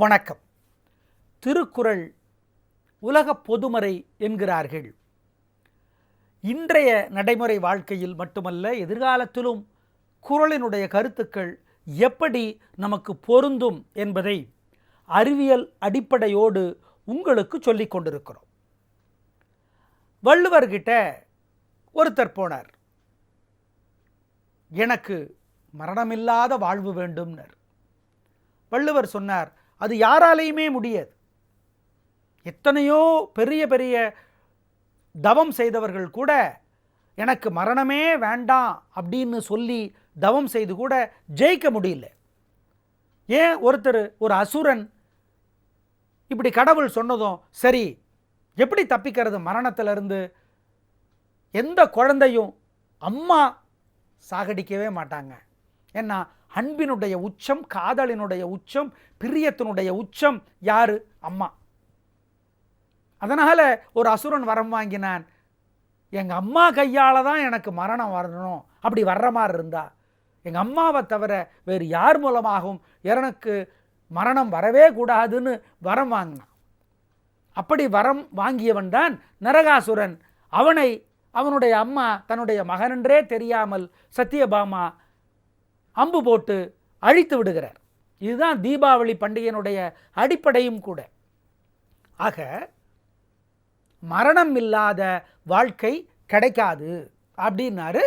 வணக்கம். திருக்குறள் உலக பொதுமறை என்கிறார்கள். இன்றைய நடைமுறை வாழ்க்கையில் மட்டுமல்ல எதிர்காலத்திலும் குறளினுடைய கருத்துக்கள் எப்படி நமக்கு பொருந்தும் என்பதை அறிவியல் அடிப்படையோடு உங்களுக்கு சொல்லிக் கொண்டிருக்கிறோம். வள்ளுவர்கிட்ட ஒருத்தர் போனார். எனக்கு மரணமில்லாத வாழ்வு வேண்டும்னர். வள்ளுவர் சொன்னார் அது யாராலையுமே முடியாது. எத்தனையோ பெரிய பெரிய தவம் செய்தவர்கள் கூட எனக்கு மரணமே வேண்டாம் அப்படின்னு சொல்லி தவம் செய்து கூட ஜெயிக்க முடியல. ஏன் ஒருத்தர் ஒரு அசுரன் இப்படி கடவுள் சொன்னதும் சரி எப்படி தப்பிக்கிறது மரணத்திலிருந்து? எந்த குழந்தையும் அம்மா சாகடிக்கவே மாட்டாங்க. ஏன்னா அன்பினுடைய உச்சம் காதலினுடைய உச்சம் பிரியத்தினுடைய உச்சம் யாரு? அம்மா. அதனால் ஒரு அசுரன் வரம் வாங்கினான். எங்கள் அம்மா கையால் தான் எனக்கு மரணம் வரணும். அப்படி வர்ற மாதிரி இருந்தா. எங்கள் அம்மாவை தவிர வேறு யார் மூலமாகவும் எனக்கு மரணம் வரவே கூடாதுன்னு வரம் வாங்கினான். அப்படி வரம் வாங்கியவன் தான் நரகாசுரன். அவனை அவனுடைய அம்மா தன்னுடைய மகனென்றே தெரியாமல் சத்தியபாமா அம்பு போட்டு அழித்து விடுகிறார். இதுதான் தீபாவளி பண்டிகையினுடைய அடிப்படையும் கூட. ஆக மரணம் இல்லாத வாழ்க்கை கிடைக்காது அப்படின்னாரு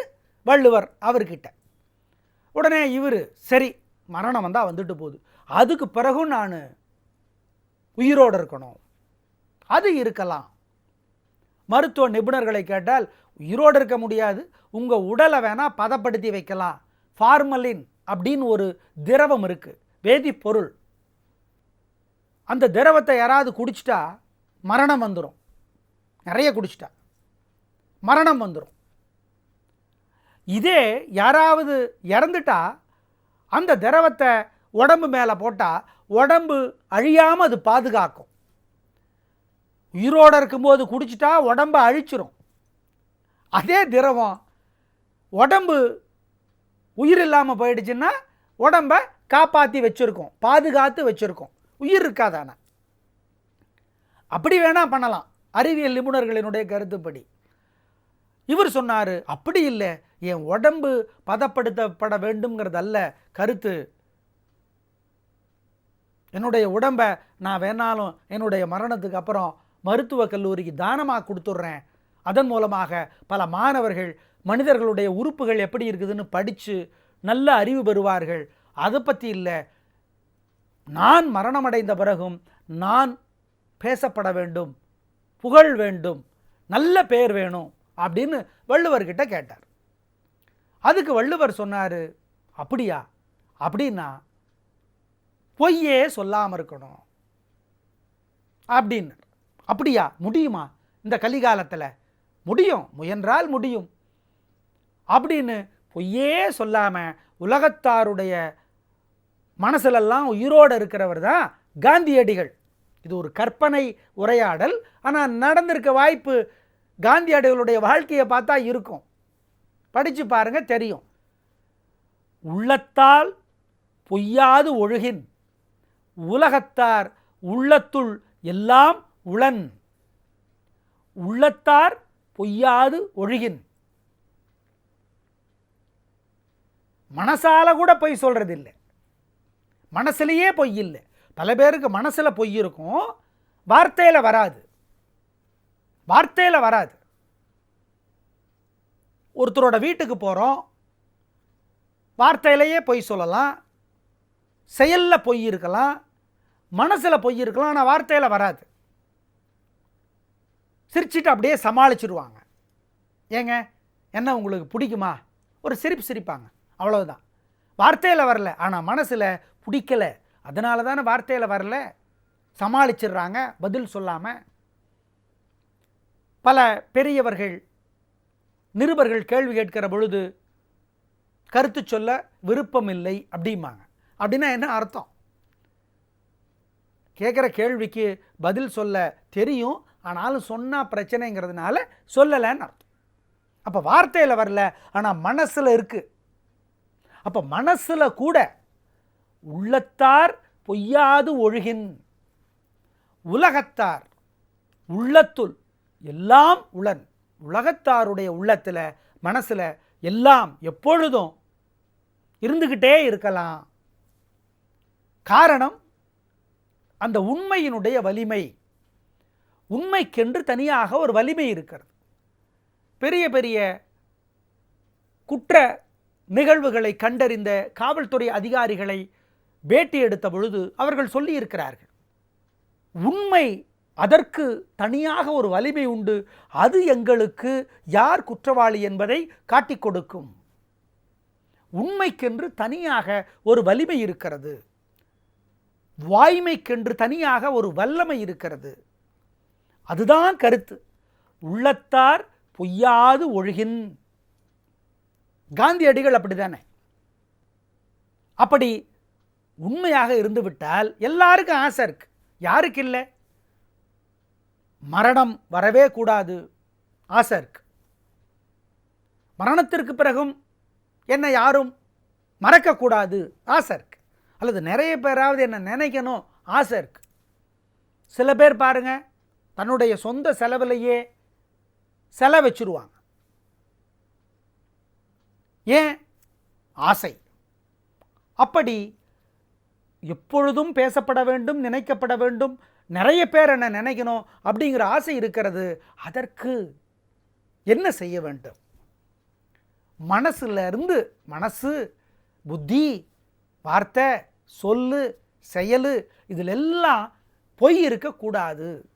வள்ளுவர் அவர்கிட்ட. உடனே இவர் சரி மரணம் வந்தால் வந்துட்டு போகுது. அதுக்கு பிறகும் நான் உயிரோடு இருக்கணும். அது இருக்கலாம். மருத்துவ நிபுணர்களை கேட்டால் உயிரோடு இருக்க முடியாது. உங்கள் உடலை வேணால் பதப்படுத்தி வைக்கலாம். ஃபார்மலின் அப்படின்னு ஒரு திரவம் இருக்குது வேதிப்பொருள் அந்த திரவத்தை யாராவது குடிச்சிட்டா மரணம் வந்துடும் நிறைய குடிச்சிட்டா. மரணம் வந்துடும் இதே யாராவது இறந்துட்டா அந்த திரவத்தை உடம்பு மேலே போட்டால் உடம்பு அழியாமல் அது பாதுகாக்கும். உயிரோடு இருக்கும்போது குடிச்சிட்டா உடம்பை அழிச்சிரும். அதே திரவம் உடம்பு உயிர் இல்லாமல் போயிடுச்சுன்னா உடம்பை காப்பாற்றி வச்சுருக்கோம் பாதுகாத்து வச்சுருக்கோம். உயிர் இருக்காதான? அப்படி வேணால் பண்ணலாம். அறிவியல் நிபுணர்களினுடைய கருத்துப்படி. இவர் சொன்னார் அப்படி இல்லை. என் உடம்பு பதப்படுத்தப்பட வேண்டும்ங்கிறது அல்ல கருத்து. என்னுடைய உடம்பை நான் வேணாலும் என்னுடைய மரணத்துக்கு அப்புறம் மருத்துவக் கல்லூரிக்கு தானமாக கொடுத்துட்றேன். அதன் மூலமாக பல மாணவர்கள் மனிதர்களுடைய உறுப்புகள் எப்படி இருக்குதுன்னு படித்து நல்ல அறிவு பெறுவார்கள். அதை பற்றி இல்லை. நான் மரணமடைந்த பிறகும் நான் பேசப்பட வேண்டும். புகழ் வேண்டும். நல்ல பேர் வேணும் அப்படின்னு வள்ளுவர்கிட்ட கேட்டார். அதுக்கு வள்ளுவர் சொன்னார் அப்படியா? அப்படின்னா பொய்யே சொல்லாமல் இருக்கணும். அப்படின்னு அப்படியா? முடியுமா? இந்த கலிகாலத்தில்? முடியும். முயன்றால் முடியும். அப்படின்னு பொய்யே சொல்லாமல் உலகத்தாருடைய மனசுலெல்லாம் உயிரோடு இருக்கிறவர் தான் காந்தியடிகள். இது ஒரு கற்பனை உரையாடல். ஆனால் நடந்திருக்க வாய்ப்பு காந்தியடிகளுடைய வாழ்க்கையை பார்த்தா இருக்கும். படித்து பாருங்க தெரியும். உள்ளத்தால் பொய்யாது ஒழுகின். உலகத்தார் உள்ளத்துள் எல்லாம் உளன். உள்ளத்தார் பொய்யாது ஒழுகின். மனசால கூட பொய் சொல்கிறது இல்லை மனசுலையே பொய் இல்லை. பல பேருக்கு மனசில் பொய் இருக்கும். வார்த்தையில் வராது. வார்த்தையில் வராது. ஒருத்தரோட வீட்டுக்கு போகிறோம் வார்த்தையிலேயே பொய் சொல்லலாம். செயலில் பொய் இருக்கலாம். மனசில் பொய் இருக்கலாம். ஆனால் வார்த்தையில் வராது. சிரிச்சிட்டு அப்படியே சமாளிச்சிருவாங்க. ஏங்க என்ன உங்களுக்கு பிடிக்குமா? ஒரு சிரிப்பு சிரிப்பாங்க. அவ்வளவுதான். வார்த்தையில் வரல. ஆனால் மனசில் பிடிக்கலை. அதனால தானே வார்த்தையில் வரல. சமாளிச்சிடுறாங்க. பதில் சொல்லாமல் பல பெரியவர்கள் நிருபர்கள் கேள்வி கேட்கிற பொழுது கருத்து சொல்ல விருப்பமில்லை அப்படிம்பாங்க. அப்படின்னா என்ன அர்த்தம்? கேட்குற கேள்விக்கு பதில் சொல்ல தெரியும். ஆனாலும் சொன்னால் பிரச்சனைங்கிறதுனால சொல்லலைன்னு அர்த்தம். அப்போ வார்த்தையில் வரல. ஆனால் மனசில் இருக்குது அப்போ மனசில் கூட உள்ளத்தார் பொய்யாது ஒழுகின். உலகத்தார் உள்ளத்துள் எல்லாம் உளன். உலகத்தாருடைய உள்ளத்தில் மனசில் எல்லாம் எப்பொழுதும் இருந்துக்கிட்டே இருக்கலாம். காரணம் அந்த உண்மையினுடைய வலிமை. உண்மைக்கென்று தனியாக ஒரு வலிமை இருக்கிறது. பெரிய பெரிய குற்ற நிகழ்வுகளை கண்டறிந்த காவல்துறை அதிகாரிகளை பேட்டி எடுத்த பொழுது அவர்கள் சொல்லியிருக்கிறார்கள் உண்மை அதற்கு தனியாக ஒரு வலிமை உண்டு. அது எங்களுக்கு யார் குற்றவாளி என்பதை காட்டிக் கொடுக்கும். உண்மைக்கென்று தனியாக ஒரு வலிமை இருக்கிறது. வாய்மைக்கென்று தனியாக ஒரு வல்லமை இருக்கிறது. அதுதான் கருத்து. உள்ளத்தார் பொய்யாது ஒழுகின். காந்தியடிகள் அப்படிதானே? அப்படி உண்மையாக இருந்துவிட்டால் எல்லாருக்கும் ஆசை இருக்கு. யாருக்கு இல்லை? மரணம் வரவே கூடாது. ஆசை இருக்கு. மரணத்திற்கு பிறகும் என்னை யாரும் மறக்கக்கூடாது ஆசை இருக்கு. அல்லது நிறைய பேராவது என்னை நினைக்கணும். ஆசை இருக்கு. சில பேர் பாருங்க தன்னுடைய சொந்த செலவிலேயே செல வச்சிருவாங்க ஏன்? ஆசை. அப்படி எப்பொழுதும் பேசப்பட வேண்டும் நினைக்கப்பட வேண்டும் நிறைய பேர் என்ன நினைக்கணும் அப்படிங்கிற ஆசை இருக்கிறது. அதற்கு என்ன செய்ய வேண்டும்? மனசுல இருந்து மனசு புத்தி வார்த்தை சொல்லு செயல் இதில் எல்லாம் பொய் இருக்கக்கூடாது.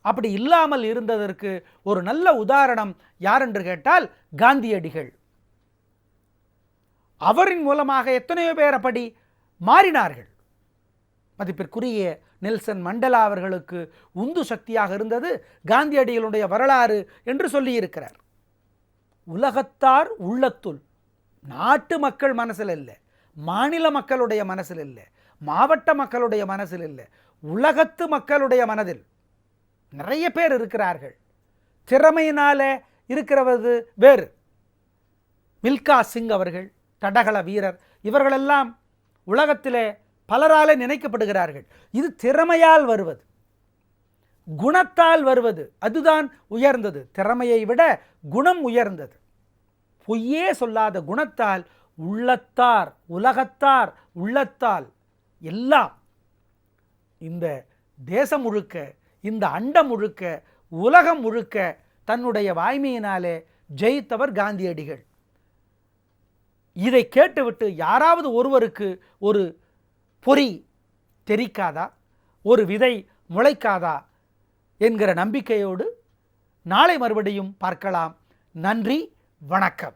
அப்படி இல்லாமல் இருந்ததற்கு ஒரு நல்ல உதாரணம் யார் என்று கேட்டால் காந்தியடிகள். அவரின் மூலமாக எத்தனையோ பேர் அப்படி மாறினார்கள். மதிப்பிற்குரிய நெல்சன் மண்டலா அவர்களுக்கு உந்து சக்தியாக இருந்தது காந்தியடிகளுடைய வரலாறு என்று சொல்லியிருக்கிறார். உலகத்தார் உள்ளத்துள் நாட்டு மக்கள் மனசில் இல்லை மாநில மக்களுடைய மனசில் இல்லை மாவட்ட மக்களுடைய மனசில் இல்லை உலகத்து மக்களுடைய மனதில் நிறைய பேர் இருக்கிறார்கள். திறமையினால இருக்கிறவது வேறு. மில்கா சிங் அவர்கள் தடகள வீரர். இவர்களெல்லாம் உலகத்திலே பலராலே நினைக்கப்படுகிறார்கள். இது திறமையால் வருவது. குணத்தால் வருவது. அதுதான் உயர்ந்தது. திறமையை விட குணம் உயர்ந்தது. பொய்யே சொல்லாத குணத்தால் உள்ளத்தார் உலகத்தார் உள்ளத்தால் எல்லாம் இந்த தேசம் முழுக்க இந்த அண்டம் முழுக்க உலகம் முழுக்க தன்னுடைய வாய்மையினாலே ஜெயித்தவர் காந்தியடிகள். இதை கேட்டுவிட்டு யாராவது ஒருவருக்கு ஒரு பொறி தெரிக்காதா? ஒரு விதை முளைக்காதா? என்கிற நம்பிக்கையோடு நாளை மறுபடியும் பார்க்கலாம். நன்றி வணக்கம்.